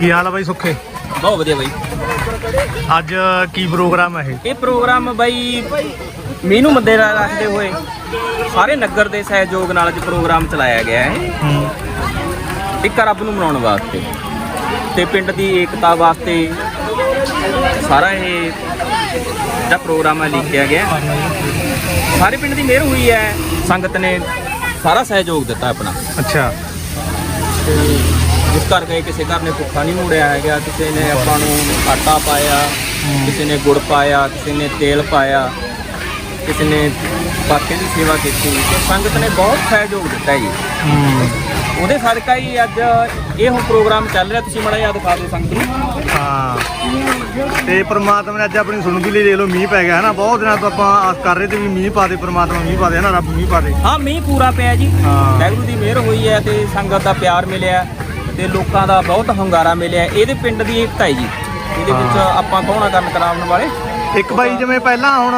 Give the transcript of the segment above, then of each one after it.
ਕੀ ਹਾਲ ਆ ਬਾਈ ਸੁੱਖੇ? ਬਹੁਤ ਵਧੀਆ ਬਾਈ। ਅੱਜ ਕੀ ਪ੍ਰੋਗਰਾਮ ਹੈ ਇਹ? ਇਹ ਪ੍ਰੋਗਰਾਮ ਬਾਈ ਮੀਨੂ ਮੰਦੇ ਨਾਲ ਰੱਖਦੇ ਹੋਏ ਸਾਰੇ ਨਗਰ ਦੇ ਸਹਿਯੋਗ ਨਾਲ ਅੱਜ ਪ੍ਰੋਗਰਾਮ ਚਲਾਇਆ ਗਿਆ ਹੈ। ਹੂੰ। ਇੱਕ ਰੱਬ ਨੂੰ ਮਨਾਉਣ ਵਾਸਤੇ ਤੇ ਪਿੰਡ ਦੀ ਏਕਤਾ ਵਾਸਤੇ ਸਾਰਾ ਇਹ ਜਿਹੜਾ ਪ੍ਰੋਗਰਾਮ ਹੈ ਲਿਖਿਆ ਗਿਆ। ਸਾਰੇ ਪਿੰਡ ਦੀ ਮਿਹਰ ਹੋਈ ਹੈ ਸੰਗਤ ਨੇ ਸਾਰਾ ਸਹਿਯੋਗ ਦਿੱਤਾ ਆਪਣਾ। ਅੱਛਾ। ਜਿਸ ਕਰਕੇ ਕਿਸੇ ਘਰ ਨੇ ਭੁੱਖਾ ਨਹੀਂ ਮੋੜਿਆ ਹੈਗਾ ਕਿਸੇ ਨੇ ਆਪਾਂ ਨੂੰ ਆਟਾ ਪਾਇਆ ਕਿਸੇ ਨੇ ਗੁੜ ਪਾਇਆ ਕਿਸੇ ਨੇ ਤੇਲ ਪਾਇਆ ਕਿਸੇ ਨੇ ਬਾਕੀਆਂ ਦੀ ਸੇਵਾ ਕੀਤੀ। ਸੰਗਤ ਨੇ ਬਹੁਤ ਸਹਿਯੋਗ ਦਿੱਤਾ ਜੀ। ਉਹਦੇ ਸਦਕਾ ਹੀ ਅੱਜ ਇਹ ਹੁਣ ਪ੍ਰੋਗਰਾਮ ਚੱਲ ਰਿਹਾ ਤੁਸੀਂ ਮੜਾ ਯਾਦ ਦਿਖਾ ਦਿਓ ਸੰਗਤ ਨੂੰ। ਹਾਂ। ਤੇ ਪ੍ਰਮਾਤਮਾ ਨੇ ਅੱਜ ਆਪਣੀ ਸੁਣ ਵੀ ਲਈ ਦੇਖ ਲਓ ਮੀਂਹ ਪੈ ਗਿਆ ਹੈ ਨਾ ਬਹੁਤ ਦਿਨਾਂ ਤੋਂ ਆਪਾਂ ਆਸ ਕਰ ਰਹੇ ਤੇ ਵੀ ਮੀਂਹ ਪਾ ਦੇ ਪ੍ਰਮਾਤਮਾ ਮੀਂਹ ਪਾ ਦੇ ਹੈ ਨਾ ਰੱਬ ਮੀਂਹ ਪਾ ਦੇ। ਹਾਂ ਮੀਂਹ ਪੂਰਾ ਪਿਆ ਜੀ। ਹਾਂ। ਵਾਹਿਗੁਰੂ ਦੀ ਮਿਹਰ ਹੋਈ ਹੈ ਤੇ ਸੰਗਤ ਦਾ ਪਿਆਰ ਮਿਲਿਆ। ਤੇ ਲੋਕਾਂ ਦਾ ਬਹੁਤ ਹੰਗਾਰਾ ਮਿਲਿਆ ਇਹਦੇ ਪਿੰਡ ਦੀ ਏਕਤਾ ਹੈ ਜੀ ਇਹਦੇ ਵਿੱਚ। ਆਪਾਂ ਕੌਣਾ ਕਰਨ ਕਰਾਉਣ ਵਾਲੇ? ਇੱਕ ਬਾਈ ਜਿਵੇਂ ਪਹਿਲਾਂ ਹੁਣ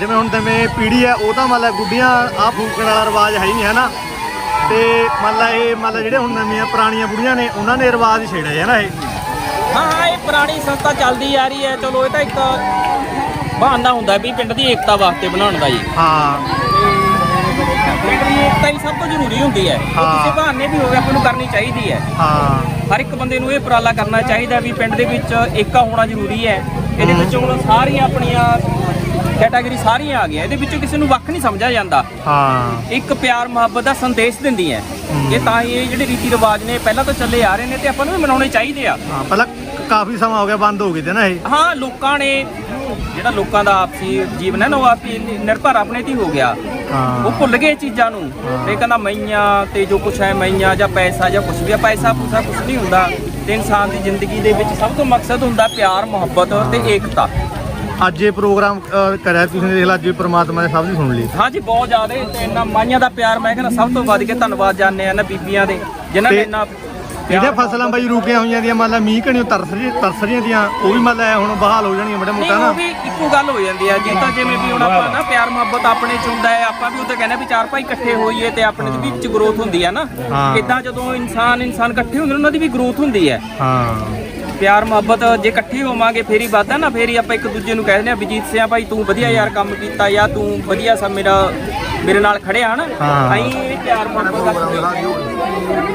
ਜਿਵੇਂ ਹੁਣ ਜਿਵੇਂ ਪੀੜੀ ਹੈ ਉਹ ਤਾਂ ਮੰਨ ਲਾ ਗੁੱਡੀਆਂ ਆ ਫੂਕਣ ਵਾਲਾ ਰਿਵਾਜ ਹੈ ਹੀ ਨਹੀਂ ਹੈ ਨਾ ਤੇ ਮੰਨ ਲਾ ਇਹ ਮੰਨ ਲਾ ਜਿਹੜੇ ਹੁਣ ਨਵੀਆਂ ਪੁਰਾਣੀਆਂ ਬੁੜੀਆਂ ਨੇ ਉਹਨਾਂ ਨੇ ਰਿਵਾਜ ਹੀ ਛੇੜਿਆ ਹੈ ਨਾ ਇਹ? ਹਾਂ ਹਾਂ ਇਹ ਪੁਰਾਣੀ ਸੰਸਥਾ ਚੱਲਦੀ ਆ ਰਹੀ ਹੈ। ਚਲੋ ਇਹ ਤਾਂ ਇੱਕ ਬਹਾਨਾ ਹੁੰਦਾ ਵੀ ਪਿੰਡ ਦੀ ਏਕਤਾ ਵਾਸਤੇ ਬਣਾਉਣ ਦਾ ਜੀ। ਹਾਂ। ਹੀ ਸਭ ਤੋਂ ਜ਼ਰੂਰੀ ਹੁੰਦੀ ਹੈ। ਉਹ। ਕਿਸੇ ਬਹਾਨੇ ਵੀ ਹੋਵੇ ਆਪਾਂ ਨੂੰ ਕਰਨੀ ਚਾਹੀਦੀ ਹੈ। ਹਾਂ। ਹਰ ਇੱਕ ਬੰਦੇ ਨੂੰ ਇਹ ਉਪਰਾਲਾ ਕਰਨਾ ਚਾਹੀਦਾ ਵੀ ਪਿੰਡ ਦੇ ਵਿੱਚ ਏਕਾ ਹੋਣਾ ਜ਼ਰੂਰੀ ਹੈ। ਇਹਦੇ ਵਿੱਚ ਹੁਣ ਸਾਰੀਆਂ ਆਪਣੀਆਂ ਕੈਟਾਗਰੀ ਸਾਰੀਆਂ ਆ ਗਈਆਂ। ਇਹਦੇ ਵਿੱਚੋਂ ਕਿਸੇ ਨੂੰ ਵੱਖ ਨਹੀਂ ਸਮਝਿਆ ਜਾਂਦਾ। ਹਾਂ। ਇੱਕ ਪਿਆਰ ਮੁਹੱਬਤ ਦਾ ਸੰਦੇਸ਼ ਦਿੰਦੀ ਹੈ। ਇਹ ਤਾਂ ਇਹ ਜਿਹੜੇ ਰੀਤੀ ਰਿਵਾਜ ਨੇ ਪਹਿਲਾਂ ਤੋਂ ਚੱਲੇ ਆ ਰਹੇ ਨੇ ਤੇ ਆਪਾਂ ਨੂੰ ਵੀ ਮਨਾਉਣੇ ਚਾਹੀਦੇ ਆ। ਹਾਂ ਪਹਿਲਾਂ ਕਾਫੀ ਸਮਾਂ ਹੋ ਗਿਆ ਬੰਦ ਹੋ ਗਏ ਤੇ ਨਾ ਇਹ। ਹਾਂ ਲੋਕਾਂ ਨੇ ਜਿਹੜਾ ਲੋਕਾਂ ਦਾ ਆਪਸੀ ਜੀਵਨ ਹੈ ਨਾ ਉਹ ਆਪਸੀ ਨਿਰਭਰ ਆਪਣੇ ਤੇ ਹੋ ਗਿਆ। ਉਹ ਭੁੱਲ ਗਏ ਇਹ ਚੀਜ਼ਾਂ ਨੂੰ। ਤੇ ਕਹਿੰਦਾ ਮਈਆਂ ਤੇ ਜੋ ਕੁਛ ਹੈ ਮਈਆਂ ਜਾਂ ਪੈਸਾ ਜਾਂ ਕੁਛ ਵੀ ਆ ਪੈਸਾ ਪੂਸਾ ਕੁਛ ਨਹੀਂ ਹੁੰਦਾ। ਤੇ ਇਨਸਾਨ ਦੀ ਜ਼ਿੰਦਗੀ ਦੇ ਵਿੱਚ ਸਭ ਤੋਂ ਮਕਸਦ ਹੁੰਦਾ ਪਿਆਰ ਮੁਹੱਬਤ ਤੇ ਏਕਤਾ। ਅੱਜ ਇਹ ਪ੍ਰੋਗਰਾਮ ਕਰਿਆ ਤੁਸੀਂ ਦੇਖ ਲਾ ਅੱਜ ਪ੍ਰਮਾਤਮਾ ਨੇ ਸਭ ਦੀ ਸੁਣ ਲਈ। ਹਾਂਜੀ ਬਹੁਤ ਜ਼ਿਆਦਾ ਤੇ ਇੰਨਾ ਮਾਈਆਂ ਦਾ ਪਿਆਰ ਮੈਂ ਕਹਿੰਦਾ ਸਭ ਤੋਂ ਵੱਧ ਕੇ ਧੰਨਵਾਦ ਜਾਣਦੇ ਆ ਨਾ ਬੀਬੀਆਂ ਦੇ ਜਿਨ੍ਹਾਂ ਨੇ ਤੇ ਇੰਨਾ ਜਿਹੜੀਆਂ ਪਿਆਰ ਫਸਲਾਂ ਬਾਈ ਰੁਕੀਆਂ ਹੋਈਆਂ ਦੀਆਂ ਮੰਨ ਲਾ ਮੀਂਹ ਕਣੀਓ ਤਰਸ ਰਹੀ ਤਰਸ ਰਹੀਆਂ ਦੀਆਂ ਉਹ ਵੀ ਮੰਨ ਲਾ ਹੁਣ ਬਹਾਲ ਹੋ ਜਾਣਗੀਆਂ ਬੜਾ ਮੋਟਾ ਨਾ। ਉਹ ਵੀ ਇੱਕੋ ਗੱਲ ਹੋ ਜਾਂਦੀ ਹੈ ਜੇ ਤਾਂ ਜਿਵੇਂ ਵੀ ਹੁਣ ਆਪਾਂ ਨਾ ਪਿਆਰ ਮੁਹੱਬਤ ਆਪਣੇ ਚ ਹੁੰਦਾ ਹੈ ਆਪਾਂ ਵੀ ਉਹ ਤਾਂ ਕਹਿੰਦੇ ਵੀ ਚਾਰ ਭਾਈ ਇਕੱਠੇ ਹੋਈਏ ਤੇ ਆਪਣੇ ਦੇ ਵਿੱਚ ਗਰੋਥ ਹੁੰਦੀ ਹੈ ਨਾ। ਇਦਾਂ ਜਦੋਂ ਇਨਸਾਨ ਇਨਸਾਨ ਇਕੱਠੇ ਹੁੰਦੇ ਨੇ ਉਹਨਾਂ ਦੀ ਵੀ ਗਰੋਥ ਹੁੰਦੀ ਹੈ। ਹਾਂ। ਪਿਆਰ ਮੁਹੱਬਤ ਜੇ ਇਕੱਠੇ ਹੋਵਾਂਗੇ ਫੇਰ ਹੀ ਵੱਧਦਾ ਨਾ ਫੇਰ ਹੀ ਆਪਾਂ ਇੱਕ ਦੂਜੇ ਨੂੰ ਕਹਿ ਦਿੰਦੇ ਆ ਵਿਜੀਤ ਸਿਆ ਭਾਈ ਤੂੰ ਵਧੀਆ ਯਾਰ ਕੰਮ ਕੀਤਾ ਜਾਂ ਤੂੰ ਵਧੀਆ ਸਾ ਮੇਰਾ ਮੇਰੇ ਨਾਲ ਖੜਿਆ ਨਾ ਹਾਂ। ਅਸੀਂ ਪਿਆਰ ਮੁਹੱਬਤ ਰੱਖਦੇ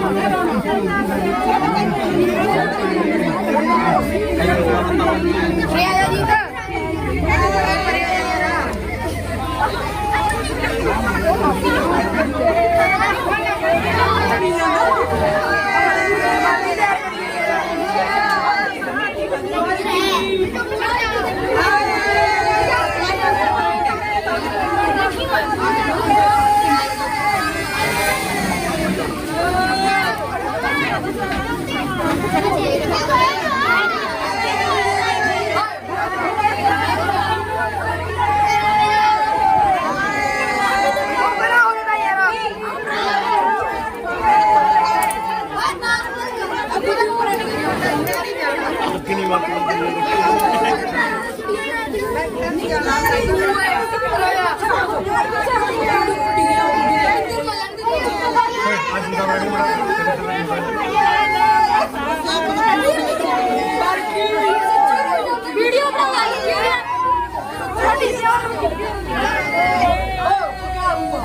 ਵੀਡੀਓ ਬਣਾ ਲਈ ਥੋੜੀ ਜਿਹਾ ਉਹ ਕਾਹੂਆ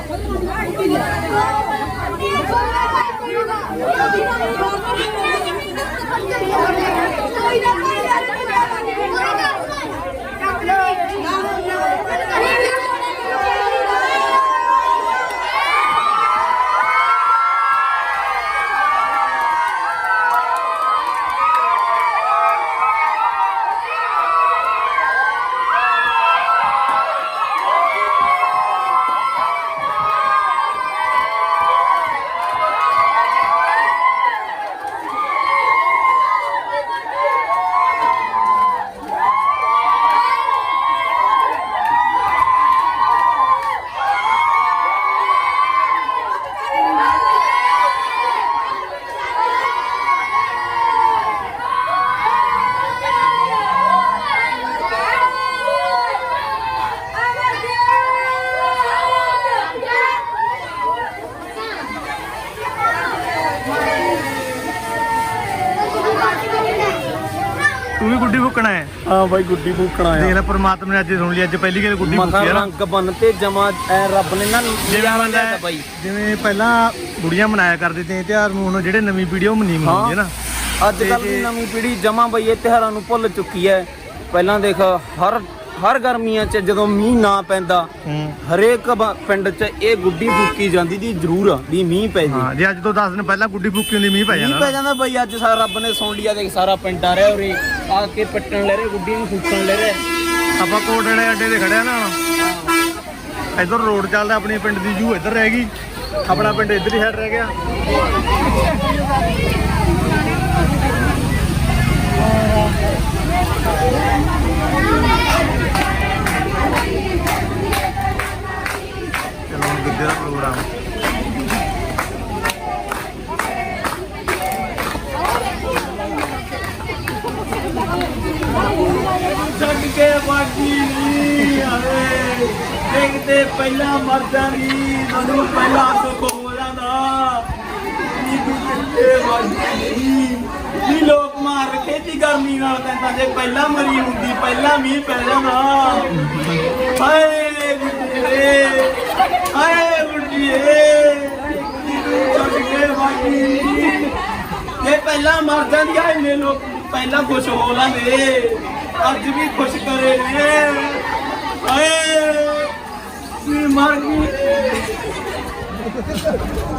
ਹੈ ਬਾਈ ਗੁੱਡੀ ਫੂਕਣਾ ਦੇਖ ਲੈ ਪਰਮਾਤਮਾ ਨੇ ਅੱਜ ਸੁਣ ਲਈ ਅੱਜ ਪਹਿਲੀ ਗੱਲ ਗੁੱਡੀ ਫੁੱਕੀ ਆ ਨਾ। ਰੰਗ ਬੰਨ ਤੇ ਜਮਾ ਐ ਰੱਬ ਨੇ ਨਾ ਜਿਵੇਂ ਨਜ਼ਾਰਾ ਲਿਆ ਤਾ ਬਾਈ। ਜਿਵੇਂ ਪਹਿਲਾਂ ਬੁੜੀਆਂ ਮਨਾਇਆ ਕਰਦੇ ਤੇ ਇਹ ਤਿਉਹਾਰ ਨੂੰ ਹੁਣ ਜਿਹੜੇ ਨਵੀਂ ਪੀੜ੍ਹੀ ਉਹ ਮਨੀ ਮਨਾਉਂਦੀ ਹੈ ਨਾ। ਅੱਜ ਕੱਲ ਦੀ ਨਵੀਂ ਪੀੜ੍ਹੀ ਜਮਾ ਬਈ ਇਹ ਤਿਉਹਾਰਾਂ ਨੂੰ ਭੁੱਲ ਚੁੱਕੀ ਹੈ ਪਹਿਲਾਂ ਦੇਖ ਹਰ ਹਰ ਗਰਮੀਆਂ 'ਚ ਜਦੋਂ ਮੀਂਹ ਨਾ ਪੈਂਦਾ ਹਰੇਕ ਬ- ਪਿੰਡ 'ਚ ਇਹ ਗੁੱਡੀ ਫੂਕੀ ਜਾਂਦੀ ਦੀ ਜ਼ਰੂਰ ਆ ਵੀ ਮੀਂਹ ਪੈ ਜੇ। ਹਾਂ ਜੇ ਅੱਜ ਤੋਂ 10 ਦਿਨ ਪਹਿਲਾਂ ਗੁੱਡੀ ਫੁੱਕੀ ਹੁੰਦੀ ਮੀਂਹ ਪੈ ਮੀਂਹ ਜਾਣਾ ਪੈ ਜਾਂਦਾ ਬਈ ਅੱਜ ਸਾਰਾ ਰੱਬ ਨੇ ਸੁਣ ਲਿਆ ਦੇਖ ਸਾਰਾ ਪਿੰਡ ਆ ਰਿਹਾ ਉਰੇ ਆ ਕੇ ਪੱਟਣ ਲੈ ਰਹੇ ਗੁੱਡੀ ਨੂੰ ਫੂਕਣ ਲੈ ਰਹੇ। ਆਪਾਂ ਕੋਟੜੇ ਅੱਡੇ ਤੇ ਖੜਿਆ ਨਾ। ਇਧਰ ਰੋਡ ਚੱਲਦਾ ਆਪਣੀ ਪਿੰਡ ਦੀ ਜੂ ਇੱਧਰ ਰਹਿ ਗਈ। ਆਪਣਾ ਪਿੰਡ ਇੱਧਰ ਹੀ ਸਾਈਡ ਰਹਿ ਗਿਆ। ਆਵੇ ਦੇਖਦੇ ਪਹਿਲਾਂ ਮਰ ਜਾਂਦੀ ਮੈਨੂੰ ਪਹਿਲਾਂ ਦੁੱਖ ਹੋ ਦਾ। ਨੀ ਤੂੰ ਕਿੱਥੇ ਲੋਕ ਮਾਰ ਰੱਖੇ ਤੀ ਗਰਮੀ ਨਾਲ ਤੈਨੂੰ ਜੇ ਪਹਿਲਾਂ ਮਰੀ ਹੁੰਦੀ, ਪਹਿਲਾਂ ਮੀਂਹ ਪੈ ਜਾਣਾ। ਹਾਏ ਗੁੱਡੀਏ ਹਾਏ ਗੁੱਡੀਏ। ਨੀ ਤੂੰ ਛੱਡ ਇਹ ਪਹਿਲਾਂ ਮਰ ਜਾਂਦੀਆਂ ਇੰਨੇ ਲੋਕ, ਪਹਿਲਾਂ ਖੁਸ਼ ਹੋ ਲਾਂਦੇ ਅੱਜ ਵੀ ਖੁਸ਼ ਕਰੇ ਨੇ। ਆਏ ਵੀ ਮਰ ਗਈ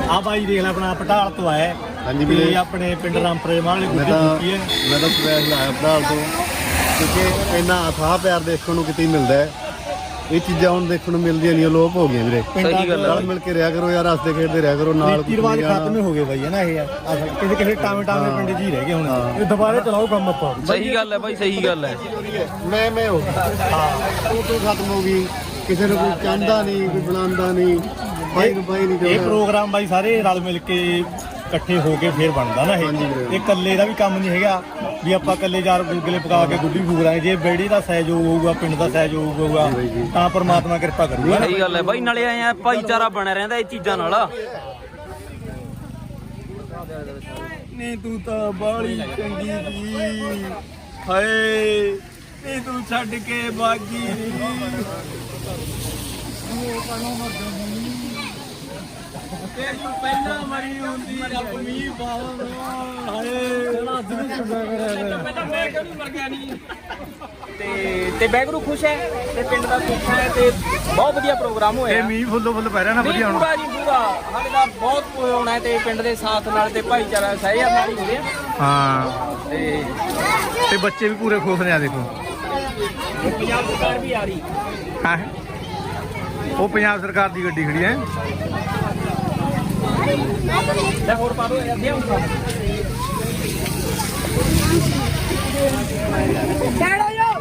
ਆ ਬਾਈ ਦੇਖ ਲੈ ਆਪਣਾ ਪਟਾਲ ਤੋਂ ਆਇਆ। ਹੈ। ਹਾਂਜੀ ਵੀਰੇ। ਆਪਣੇ ਪਿੰਡ ਰਾਮਪੁਰੇ ਵਾਲੇ ਮੈਂ ਗੁੱਡੀ ਤਾਂ ਫੁੱਕੀ ਹੈ। ਮੈਂ ਤਾਂ ਸਪੈਸ਼ਲ ਆਇਆ ਭਰਾਲ ਤੋਂ। ਕਿਉਂਕਿ ਇੰਨਾ ਅਥਾਹ ਪਿਆਰ ਦੇਖਣ ਨੂੰ ਕਿਤੇ ਮਿਲਦਾ ਹੈ। ਇਹ ਚੀਜ਼ਾਂ ਹੁਣ ਦੇਖਣ ਨੂੰ ਮਿਲਦੀਆਂ ਨਹੀਂ ਲੋਪ ਹੋ ਗਈਆਂ ਵੀਰੇ। ਸਹੀ ਗੱਲ ਨਾਲ ਮਿਲ ਕੇ ਰਿਹਾ ਕਰੋ ਯਾਰ ਹੱਸਦੇ ਖੇਡਦੇ ਰਿਹਾ ਕਰੋ ਨਾਲ ਰੀਤੀ ਰਿਵਾਜ ਖਤਮ ਹੀ ਹੋ ਗਏ ਬਾਈ ਹੈ ਨਾ ਇਹ ਅਸਲ ਕਿਸੇ ਕਿਸੇ ਟਾਵੇਂ ਟਾਵੇਂ ਪਿੰਡ 'ਚ ਹੀ ਰਹਿ ਗਏ ਹੁਣ। ਇਹ ਦੁਬਾਰੇ ਚਲਾਓ ਕੰਮ ਆਪਾਂ। ਸਹੀ ਗੱਲ ਹੈ ਬਾਈ ਸਹੀ ਗੱਲ ਹੈ। ਮੈਂ ਮੈਂ ਹੋ। ਹਾਂ ਉਹ ਤੋਂ ਖਤਮ ਹੋ ਗਈ। ਕਿਸੇ ਨੂੰ ਕੋਈ ਚਾਹੁੰਦਾ ਨਹੀਂ ਕੋਈ ਬੁਲਾਉਂਦਾ ਨਹੀਂ ਬਾਈ ਨੂੰ ਬਾਈ ਨਹੀਂ ਇਹ ਪ੍ਰੋਗਰਾਮ ਬਾਈ ਸਾਰੇ ਰਲ ਮਿਲ ਕੇ ਇਕੱਠੇ ਹੋ ਕੇ ਫੇਰ ਬਣਦਾ ਨਾ ਇਹ। ਹਾਂਜੀ ਵੀਰੇ। ਇਹ ਇਕੱਲੇ ਦਾ ਵੀ ਕੰਮ ਨਹੀਂ ਹੈਗਾ ਵੀ ਆਪਾਂ ਇਕੱਲੇ ਚਾਰ ਗੁਲਗੁਲੇ ਪਕਾ ਕੇ ਗੁੱਡੀ ਫੂਕ ਲਾਂਗੇ ਜੇ ਬੇੜੀ ਦਾ ਸਹਿਯੋਗ ਹੋਊਗਾ ਪਿੰਡ ਦਾ ਸਹਿਯੋਗ ਹੋਊਗਾ ਤਾਂ ਪਰਮਾਤਮਾ ਕਿਰਪਾ ਕਰੂਗਾ ਸਹੀ ਗੱਲ ਹੈ ਬਾਈ ਨਾਲੇ ਆਏ ਆ ਭਾਈਚਾਰਾ ਬਣਿਆ ਰਹਿੰਦਾ ਇਹ ਚੀਜ਼ਾਂ ਨਾਲ। ਨੀ ਤੂੰ ਤਾਂ ਬਾਲੀ ਚੰਗੀ ਦੀ ਹਾਏ ਨੀ ਤੂੰ ਛੱਡ ਕੇ ਬਾਗੀ ਤੇ ਤੂੰ ਪਹਿਲਾਂ ਮਰੀ ਹੁੰਦੀ ਰੱਬ ਮੀਂਹ ਪਾਉਂਦਾ ਹਾਏ ਪਹਿਲਾਂ ਮੈਂ ਕਿਉਂ ਮਰ ਗਿਆ ਨਹੀਂ ਤੇ ਤੇ ਬੈਗਰੂ ਖੁਸ਼ ਹੈ ਤੇ ਪਿੰਡ ਦਾ ਖੁਸ਼ ਹੈ ਤੇ ਬਹੁਤ ਵਧੀਆ ਪ੍ਰੋਗਰਾਮ ਇਹ ਹੋਇਆ ਮੀਂਹ ਫੁੱਲੋ ਫੁੱਲ ਪੈ ਰਿਹਾ ਨਾ ਵਧੀਆ ਹੁਣ। ਪੂਰਾ ਜੀ ਪੂਰਾ। ਸਾਡੇ ਦਾ ਬਹੁਤ ਹੋਣਾ ਤੇ ਪਿੰਡ ਦੇ ਸਾਥ ਨਾਲ ਤੇ ਭਾਈਚਾਰਾ ਸਹਿਯੋਗ ਨਾਲ ਹੀ ਹੋ ਰਿਹਾ। ਹਾਂ। ਤੇ ਤੇ ਬੱਚੇ ਵੀ ਪੂਰੇ ਖੁਸ਼ ਨੇ ਆ ਦੇਖੋ। ਪੰਜਾਬ ਸਰਕਾਰ ਵੀ ਆ ਰਹੀ। ਹਾਂ। ਉਹ ਪੰਜਾਬ ਸਰਕਾਰ ਦੀ ਗੱਡੀ ਖੜੀ ਹੈ। ਲੈ ਹੋਰ ਪਾ ਦੋ ਅੱਧੇ ਹੁੰਦਾ ਡੈਡੋ ਜੋ।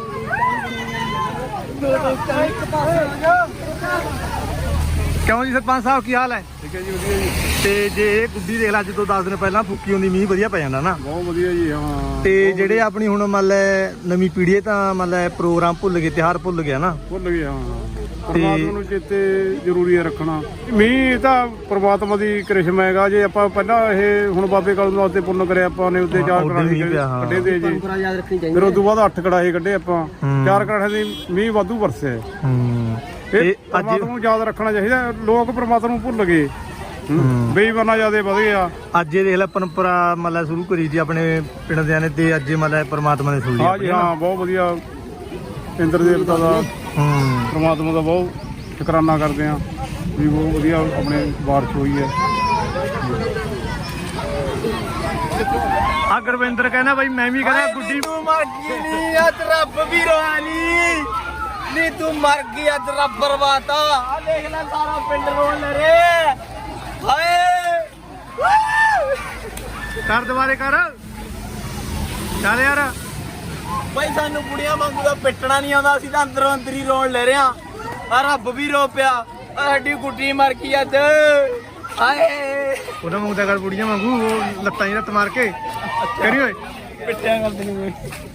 ਕਿਉਂ ਜੀ ਸਰਪੰਚ ਸਾਹਿਬ ਕੀ ਹਾਲ ਹੈ? ਠੀਕ ਹੈ ਜੀ ਵਧੀਆ ਜੀ। ਤੇ ਜੇ ਇਹ ਗੁੱਡੀ ਦੇਖ ਲੈ ਅੱਜ ਤੋਂ 10 ਦਿਨ ਪਹਿਲਾਂ ਫੁੱਕੀ ਹੁੰਦੀ ਮੀਂਹ ਵਧੀਆ ਪੈ ਜਾਂਦਾ ਨਾ। ਬਹੁਤ ਵਧੀਆ ਜੀ ਹਾਂ ਤੇ ਜਿਹੜੇ ਆਪਣੀ ਹੁਣ ਮੰਨ ਲੈ ਨਵੀਂ ਪੀੜ੍ਹੀ ਹੈ ਤਾਂ ਮੰਨ ਲੈ ਪ੍ਰੋਗਰਾਮ ਭੁੱਲ ਗਏ ਤਿਉਹਾਰ ਭੁੱਲ ਗਿਆ ਨਾ। ਭੁੱਲ ਗਿਆ ਹਾਂ ਪਰਮਾਤਮਾ ਨੂੰ ਚੇਤੇ ਜ਼ਰੂਰੀ ਹੈ ਰੱਖਣਾ। ਮੀਂਹ ਤਾਂ ਪਰਮਾਤਮਾ ਦੀ ਕ੍ਰਿਸ਼ਮਾ ਹੈਗਾ ਜੇ ਆਪਾਂ ਪਹਿਲਾਂ ਇਹ ਹੁਣ ਬਾਬੇ ਕਾਲ ਨੂੰ ਵਾਸਤੇ ਪੁੰਨ ਕਰਿਆ ਆਪਾਂ ਨੇ ਉੱਤੇ ਚਾਰ ਕੜਾਹੇ। ਕੱਢੇ ਤੇ ਜੀ। ਫਿਰ ਉਸ ਤੋਂ ਬਾਅਦ ਅੱਠ ਕੜਾਹੇ ਕੱਢੇ ਆਪਾਂ। ਚਾਰ ਕੜਾਹੇ ਦੀ ਮੀਂਹ ਵਾਧੂ ਵਰਸੇ। ਹੂੰ। ਇਹ ਤੇ ਅੱਜ ਪਰਮਾਤਮਾ ਨੂੰ ਯਾਦ ਰੱਖਣਾ ਚਾਹੀਦਾ ਲੋਕ ਪਰਮਾਤਮਾ ਨੂੰ ਭੁੱਲ ਗਏ। ਬੇਈਮਾਨਾ ਜਿਆਦੇ ਵਧ ਗਿਆ ਅੱਜ ਇਹ ਦੇਖ ਲੈ ਪਰੰਪਰਾ ਮੰਨ ਲੈ ਸ਼ੁਰੂ ਕਰੀ ਸੀ ਆਪਣੇ ਪਿੰਡ ਦਿਆਂ ਨੇ ਤੇ ਅੱਜ ਮੰਨ ਲੈ ਪਰਮਾਤਮਾ ਨੇ ਸੁਣ ਹਾਂ ਜੀ ਹਾਂ ਬਹੁਤ ਵਧੀਆ। ਇੰਦਰ ਦੇਵਤਾ ਦਾ ਹੂੰ। ਪਰਮਾਤਮਾ ਦਾ ਬਹੁਤ ਸ਼ੁਕਰਾਨਾ ਕਰਦੇ ਆ ਵੀ ਬਹੁਤ ਵਧੀਆ ਆਪਣੇ ਬਾਰਿਸ਼ ਹੋਈ ਹੈ। ਆ ਗੁਰਵਿੰਦਰ ਕਹਿੰਦਾ ਬਾਈ ਮੈਂ ਵੀ ਕਹਿੰਦਾ ਗੁੱਡੀ ਨੀ ਅੱਜ ਰੱਬ ਵੀ ਰੋਣੀ ਨੀ ਤੂੰ ਮਰ ਗਈ ਅੱਜ ਰੱਬ ਬਰਵਾਤਾ ਆ ਦੇਖ ਲੈ ਸਾਰਾ ਪਿੰਡ ਰੋਣ ਲੈ ਰੇ ਹਾਏ। ਕਰ ਦੁਬਾਰੇ ਕਰ। ਚੱਲ ਯਾਰ। ਬਈ ਸਾਨੂੰ ਬੁੜੀਆਂ ਵਾਂਗੂ ਦਾ ਪਿੱਟਣਾ ਨਹੀਂ ਆਉਂਦਾ ਅਸੀਂ ਤਾਂ ਅੰਦਰੋਂ ਅੰਦਰ ਹੀ ਰੋਣ ਲੈ ਰਹੇ ਆ ਰੱਬ ਵੀ ਰੋ ਪਿਆ। ਸਾਡੀ ਗੁੱਡੀ ਮਰ ਗਈ ਅੱਜ। ਹਾਏ। ਮੂੰਹ ਦਾ ਕਰ ਬੁੜੀਆਂ ਵਾਂਗੂ ਉਹ ਲੱਤਾਂ ਹੀ ਲੱਤ ਮਾਰ ਕੇ। ਕਰੀ ਓਏ। ਪਿੱਟਿਆ ਕਰਦੇ ਨਹੀਂ